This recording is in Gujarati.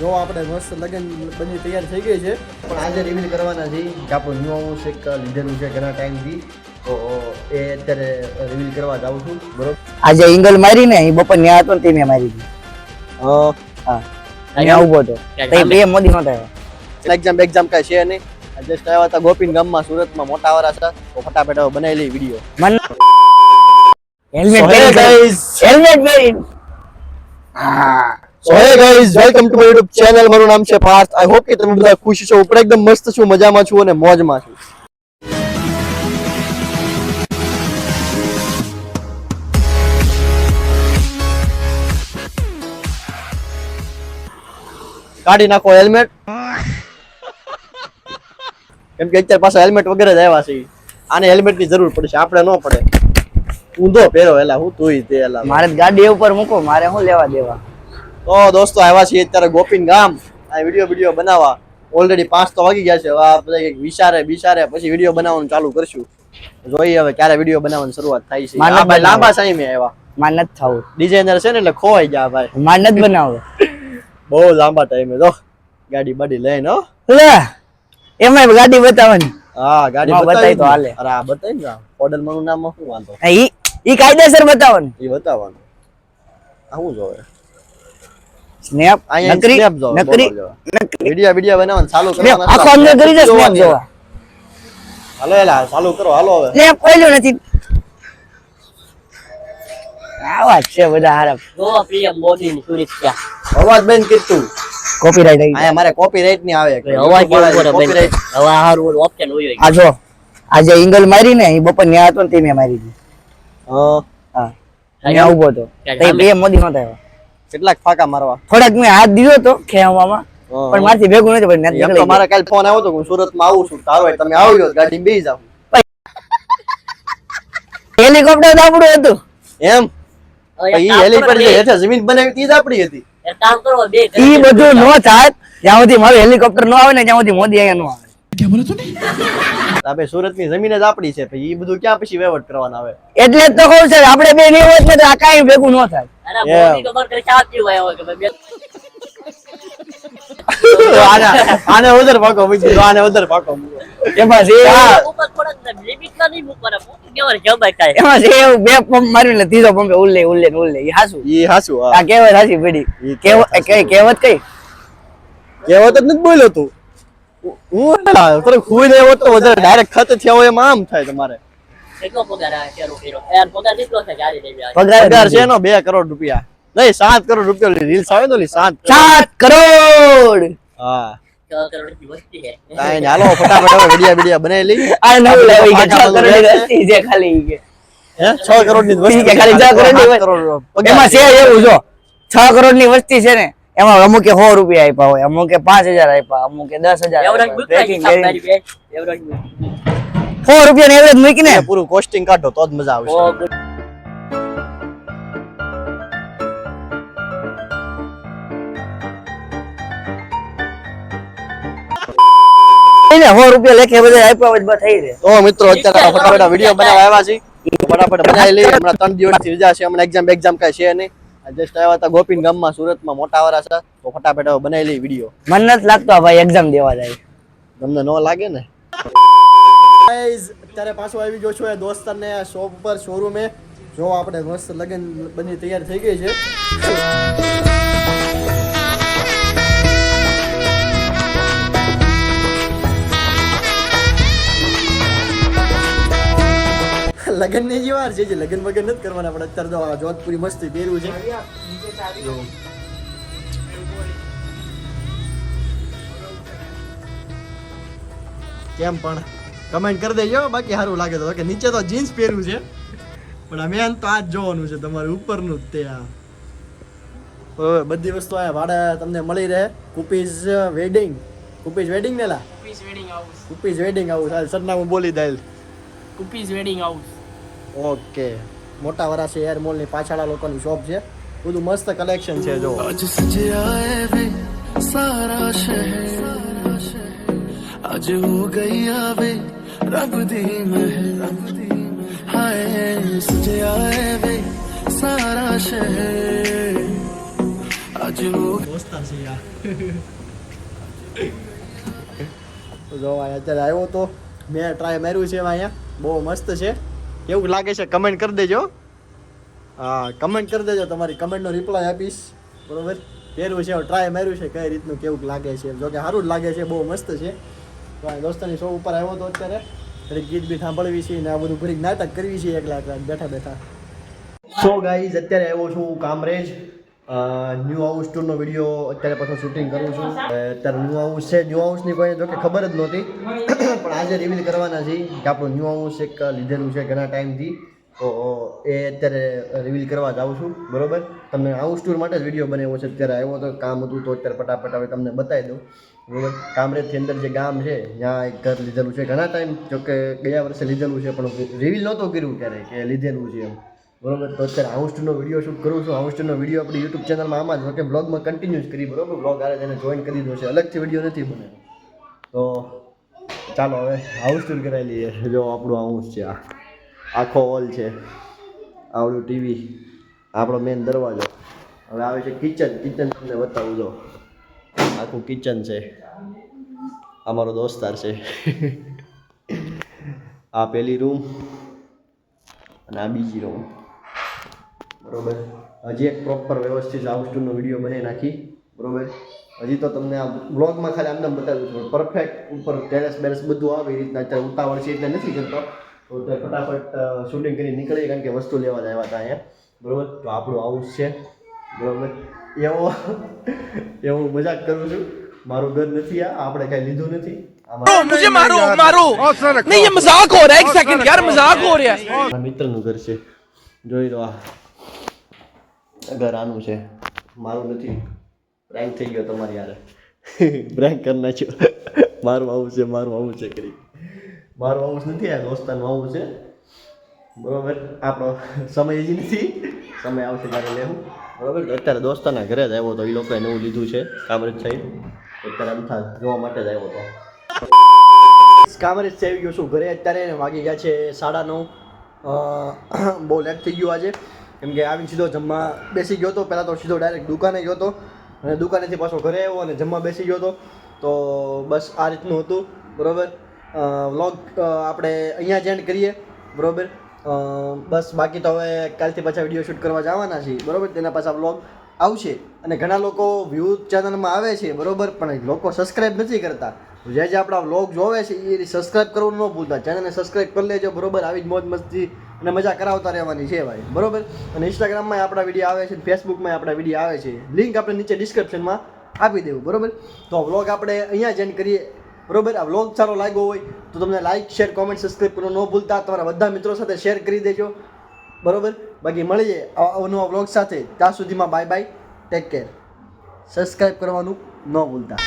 જો આપણે મસ્ત લગન બની તૈયાર થઈ ગઈ છે. પણ આજે રિવીલ કરવાના છે કે આપણું ન્યુ હાઉસ એક લીધેલું છે ઘણા ટાઈમથી તો એ અત્યારે રિવીલ કરવા જાઉં છું. બરોબર? આજે ઇંગલ મારી ને એ બપોર ન્યા હતો ને તે મેં મારી હતી હા. અહીંયા ઊભો હતો. તો બે મોદી નહોતા આવ્યા. એક્ઝામ એક્ઝામ કાંઈ છે નહીં. જસ્ટ આવ્યા હતા ગોપીન ગામમાં સુરતમાં મોટા વાળા હતા. તો ફટાફટ બનાવેલી વીડિયો મન હેલ્મેટ પહેરી. હેલ્મેટ પહેરી. So hey guys welcome to my YouTube channel મારું નામ છે પાર્થ આઈ હોપ કે તમે બધા ખુશ છો. ઉપર એકદમ મસ્ત છું, મજામાં છું અને મોજમાં છું. કાઢી નાખો હેલ્મેટ. કેમ કે અત્યારે પાછા હેલ્મેટ વગેરે જ આવ્યા છે. આને હેલ્મેટની જરૂર પડશે આપણે ન પડે. ઊંધો પહેરો એલા, હું તું તે એલા. મારે ગાડી ઉપર મૂકો, મારે શું લેવા દેવા? તો દોસ્તો આવ્યા છીએ અત્યારે ગોપીન ગામ. આ વીડિયો વીડિયો બનાવવા. ઓલરેડી પાંચ તો વાગી ગયા છે. હવે આ બધા કંઈક વિચારે બિચારે પછી વીડિયો બનાવવાનું ચાલુ કરશું. જોઈએ હવે ક્યારે વીડિયો બનાવવાની શરૂઆત થાય છે. ભાઈ લાંબા ટાઈમે આવ્યા. માનત થવું. ડિઝાઇનર છે ને એટલે ખોવાઈ ગયા ભાઈ. માનત બનાવો બહુ લાંબા ટાઈમે તો ગાડી બાડી લઈને હો. લે એમાં ગાડી બતાવવાની. હા ગાડી બતાવી તો હાલે. અરે આ બતાવી ને ઓર્ડર મારું નામ શું વાંધો? ઈ ઈ કાયદેસર બતાવવાનું. એ બતાવવાનું. આવું જોવે? સ્નેપ નકરી? નકરી? વિડિયા વિડિયા બનાવવાનું ચાલુ સ્નેપ આખો અંદર કરી દે સ્નેપ. જોવા. હાલો એલા ચાલુ કરો. હાલો હવે. સ્નેપ કોઈલું નથી. આવા છે બધા હારા. ગોવા પીએમ મોદી ની સુરક્ષા અવાજ બેન કીધું. કોપીરાઈટ આવી આયા મારે કોપીરાઈટની આવે. અવાજ કેવો Copyright. હવે હારું ઓપ્શન હોય આ જો આજે એંગલ મારી ને એ બપોર ન્યા હતો ને તે મેં મારી હતી હા. હા. ન્યા ઊભો હતો. તે બે મોદી નો આવ્યા. કેટલાક ફાકા મારવા? થોડાક મેં હાથ દીધો હતો ખેવામાં પણ મારથી ભેગું નથી પણ તો મારે કાલ ફોન આવ્યો તો હું સુરતમાં આવું છું તારો તમે આવ્યો ગાડી બેસી જાવ હેલિકોપ્ટર તો આપણું હતું. એમ? ઈ હેલિકોપ્ટર જે હેઠે જમીન બનાવી તી જ આપણી હતી. કામ કરો બે ઈ બધું નો થાય જ્યાં સુધી મારું હેલિકોપ્ટર નો આવે ને ત્યાં સુધી મોદી અહીંયા નો આવે. આપણે સુરતની જમીન જ આપણી છે પછી ઈ બધું ક્યાં પછી વેવટ કરવાના આવે? એટલે જ તો કહું છે આપણે બે નહીં હોત ને તો આ કાંઈ ભેગું ન થાય. આને આને ઉધર પાકો મૂકી આને ઉધર પાકો એમાં બે પંપ માર્યું એટલે ત્રીજો પંપે ઉલ્લે ઉલ્લે ને ઉલ્લે ઈ હાસું ઈ હાચું આ કહેવત હાસી પડી ઈ કહેવત કઈ કહેવત કઈ કહેવત જ નથી બોલ્યો તું હું થોડુંક હુઈ રહ્યો તો વધારે ડાયરેક્ટ ખત થયા હોય એમાં આમ થાય તમારે કેટલો પગાર આવે શેરો ફેરો યાર પગાર કેટલો છે જારી દેવી પગાર પગાર છે એનો બે કરોડ રૂપિયા. નહીં સાત કરોડ રૂપિયા રીલ્સ આવે તો ઓલી સાત કરોડ. સાત કરોડ! હા. છ કરોડની વસ્તી છે. કાંઈ નહીં, હાલો ફટાફટ વિડિયા વિડિયા બનાવી આ નવું લાવી કે છ કરોડ વસ્તી છે ખાલી કે. હે? છ કરોડની ઈ કે ખાલી છ. કરોડની સાત કરોડ પગાર એમાં છે. એવું જો. છ કરોડની વસ્તી છે ને એમાં અમુકે સો રૂપિયા આપ્યા હોય અમુકે પાંચ હજાર આપ્યા અમુકે દસ હજાર સો રૂપિયા એવરેજ મૂકીને? પૂરું કોસ્ટિંગ કાઢો તો જ મજા આવશે એને સો રૂપિયા લેખે બધા આપ્યા હોય તો થઈ રહે તો મિત્રો અત્યારે ફટાફટ વીડિયો બનાવવા આવ્યા છે ફટાફટ બનાવી લઈએ. હમણાં ત્રણ દિવસથી રજા છે. હમણાં એક્ઝામ એક્ઝામ કઈ છે નહીં. જસ્ટ આવ્યા હતા ગોપીન ગામમાં સુરતમાં મોટા વાળા છે. તો ફટાફટ બનાવી લઈએ વીડિયો. મને નથી લાગતો ભાઈ એક્ઝામ દેવા જાય. તમને ન લાગે ને? અત્યારે પાછો આવી ગયો છું એ દોસ્તરને શોપ ઉપર શોરૂમે જો આપણે મસ્ત લગન બની તૈયાર થઈ ગઈ છે. લગનની જ વાર છે જે લગન વગર નથી કરવાના, પણ અત્યારે તો જોધપુરી મસ્તી પહેર્યું છે. કેમ પણ? કમેન્ટ કરી દેજો બાકી સારું લાગે તો. કે નીચે તો જીન્સ પહેર્યું છે. પણ મેન તો આ જ જોવાનું છે તમારે ઉપરનું જ તે આ. બધી વસ્તુ આ ભાડે તમને મળી રહે. કુપીઝ વેડિંગ કુપીઝ વેડિંગ ને લા? કુપીઝ વેડિંગ હાઉસ કુપીઝ વેડિંગ હાઉસ હાલ સરનામું બોલી દેલ કુપીઝ વેડિંગ હાઉસ ઓકે. મોટા વરાસી એર મોલની પાછળ આ લોકોની શોપ છે. બધું મસ્ત કલેક્શન છે જો. આજ સજે સારા શહેર. આજ હો ગઈ આવે ਰੱਬ ਦੀ ਮਹਿਲ ਹਾਏ ਸਜਿਆ ਏ ਵੇ ਸਾਰਾ ਸ਼ਹਿਰ ਅੱਜ ਉਹ ਦੋਸਤਾਂ ਸੀ ਆ જો અત્યારે આવ્યો તો મેં ટ્રાય માર્યું છે અહીંયા. બહુ મસ્ત છે. કેવું લાગે છે? કમેન્ટ કરી દેજો. હા કમેન્ટ કરી દેજો. તમારી કમેન્ટનો રિપ્લાય આપીશ. બરાબર? પહેર્યું છે ટ્રાય માર્યું છે. કઈ રીતનું કેવું લાગે છે? જોકે સારું જ લાગે છે. બહુ મસ્ત છે. તો આ દોસ્તાની શો ઉપર આવ્યો તો અત્યારે એટલે ગીત બી સાંભળવી છે ને આ બધું ભરી નાટક કરવી છે એકલા એકલા બેઠા બેઠા. સો ગાઈઝ અત્યારે આવ્યો છું કામરેજ. ન્યૂ હાઉસ ટૂરનો વીડિયો અત્યારે પાછો શૂટિંગ કરું છું. અત્યારે ન્યૂ હાઉસ છે. ન્યૂ હાઉસની કોઈ જોકે ખબર જ નહોતી. પણ આજે રિવીલ કરવાના છે કે આપણું ન્યૂ હાઉસ એક લીધેલું છે ઘણા ટાઈમથી તો એ અત્યારે રિવીલ કરવા જાઉં છું, બરોબર? તમને હાઉસ ટૂર માટે જ વીડિયો બનાવ્યો છે, અત્યારે આવ્યો તો કામ હતું તો અત્યારે ફટાફટ હવે તમને બતાવી દઉં, બરોબર? કામરેજથી અંદર જે ગામ છે, ત્યાં એક ઘર લીધેલું છે ઘણા ટાઈમ જોકે ગયા વર્ષે લીધેલું છે, પણ રિવીલ નહોતું કર્યું ક્યારેય કે લીધેલું છે એમ, બરોબર? તો અત્યારે હાઉસ ટૂરનો વીડિયો શૂટ કરું છું. હાઉસ ટૂરનો વીડિયો આપણી યુટ્યુબ ચેનલમાં આમાં જ કે બ્લોગમાં કન્ટિન્યુ જ કરી, બરોબર? બ્લોગ આવે તેને જોઈન કરી દો છે. અલગથી વીડિયો નથી બને તો ચાલો હવે હાઉસ ટૂર કરાવી લઈએ. જો આપણું હાઉસ છે આ. આખો હોલ છે. આવડું ટીવી આપણો મેન દરવાજો. હવે આવે છે કિચન કિચન તમને બતાવું, જો. આખું કિચન છે. અમારો દોસ્તાર છે. આ પેલી રૂમ અને આ બીજી રૂમ બરોબર? હજી એક પ્રોપર વ્યવસ્થિત હાઉસ ટુનો વીડિયો બનાવી નાખી. બરોબર? હજી તો તમને આ બ્લોગમાં ખાલી આમ બતાવ્યું છું. પરફેક્ટ ઉપર ટેરેસ બેરેસ બધું આવે એ રીતના. અત્યારે ઉતાવળ છે એટલે નથી કરતો. તો અત્યારે ફટાફટ શૂટિંગ કરી નીકળીએ કારણ કે વસ્તુ લેવા જ આવ્યા હતા અહીંયા બરોબર તો આપણું હાઉસ છે બરોબર એવો એવો મજાક કરું છું મારું ઘર નથી આ આપણે કાંઈ લીધું નથી આમાં मुझे मारो मारो नहीं ये मजाक हो रहा है एक सेकंड यार मजाक हो रहा है મારા મિત્રનું ઘર છે જોઈ લો આ ઘર આનું છે મારું નથી પ્રેન્ક થઈ ગયો તમારી યારે પ્રેન્ક કરી નાખ્યો મારું આવું છે મારું આવું છે કરી મારું આવું નથી, આ દોસ્તાનું આવું છે. બરોબર? આપણો સમય હજી નથી. સમય આવશે ત્યારે લેવું. બરોબર? અત્યારે દોસ્તાના ઘરે જ આવ્યો તો એ લોકોએ નવું લીધું છે, કામરેજ સાઈડ અત્યારે અમથા જોવા માટે જ આવ્યો હતો કામરેજથી આવી ગયો છું ઘરે. અત્યારે વાગી ગયા છે સાડા નવ. બહુ લેટ થઈ ગયું આજે. કેમ કે આવીને સીધો જમવા બેસી ગયો હતો પહેલાં તો સીધો ડાયરેક્ટ દુકાને ગયો હતો અને દુકાનેથી પાછો ઘરે આવ્યો અને જમવા બેસી ગયો હતો તો બસ આ રીતનું હતું. બરોબર? વ્લોગ આપણે અહીંયા જ એન્ડ કરીએ, બરાબર? બસ બાકી તો હવે કાલથી પાછા વીડિયો શૂટ કરવા જવાના છીએ, બરાબર? તેના પાછા વ્લોગ આવશે. અને ઘણા લોકો વ્યૂ ચેનલમાં આવે છે, બરાબર? પણ લોકો સબસ્ક્રાઈબ નથી કરતા. જે જે આપણા વ્લોગ જોવે છે, એ સબસ્ક્રાઈબ કરવું ન ભૂલતા. ચેનલને સબસ્ક્રાઈબ કરી લેજો, બરોબર? આવી જ મોજ મસ્તી અને મજા કરાવતા રહેવાની છે ભાઈ, બરાબર? અને ઇન્સ્ટાગ્રામમાં આપણા વીડિયો આવે છે ફેસબુકમાં આપણા વીડિયો આવે છે. લિંક આપણે નીચે ડિસ્ક્રિપ્શનમાં આપી દેવું, બરોબર? તો વ્લોગ આપણે અહીંયા જ એન્ડ કરીએ. બરોબર? આ વ્લોગ સારો લાગ્યો હોય તો તમને લાઇક શેર કોમેન્ટ સબસ્ક્રાઈબ કરવાનું ન ભૂલતા. તમારા બધા મિત્રો સાથે શેર કરી દેજો. બરોબર? બાકી મળીએ નવા વ્લોગ સાથે. ત્યાં સુધીમાં bye bye take care subscribe કરવાનું ન ભૂલતા.